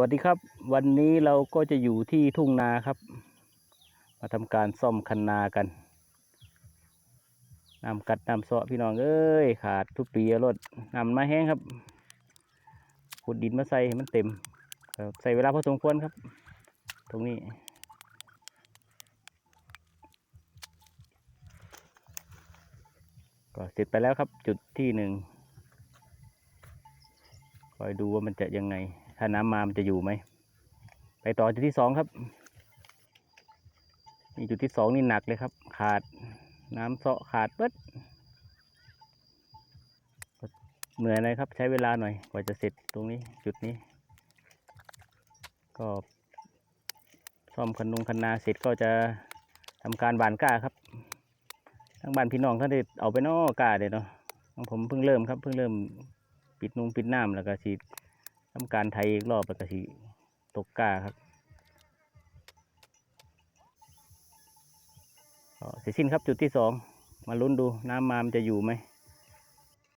วัสดีครับ วันนี้เราก็จะอยู่ที่ทุ่งนาครับ มาทำการซ่อมคันนากันน้ำกัดน้ำเสาะพี่น้องเอ้ยขาดทุกปีรถน้ำมาแห้งครับขุดดินมาใส่ให้มันเต็มใส่เวลาพอสมควรครับ ตรงนี้ก็เสร็จไปแล้วครับจุดที่หนึ่งคอยดูว่ามันจะยังไง ถ้าน้ำมามันจะอยู่ไหม ไปต่อจุดที่สองครับนี่จุดที่สองนี่หนักเลยครับ ขาดน้ำเสาะขาดเบิดเหนื่อยเลยครับ ใช้เวลาหน่อยกว่าจะเสร็จตรงนี้จุดนี้ ก็ซ่อมคันนุงคันนาเสร็จก็จะทำการบานก้าครับทั้งบ้านพี่น้องท่านได้เอาไปนอกกาเด็ดเนาะของผมเพิ่งเริ่มครับ เพิ่งเริ่มปิดนุงปิดน้ำแล้วก็สีด ทำการไทยอีกรอบแล้วก็สิตกกาครับเสร็จสิ้นครับจุดที่สองมาลุ้นดูน้ำมามันจะอยู่ไหม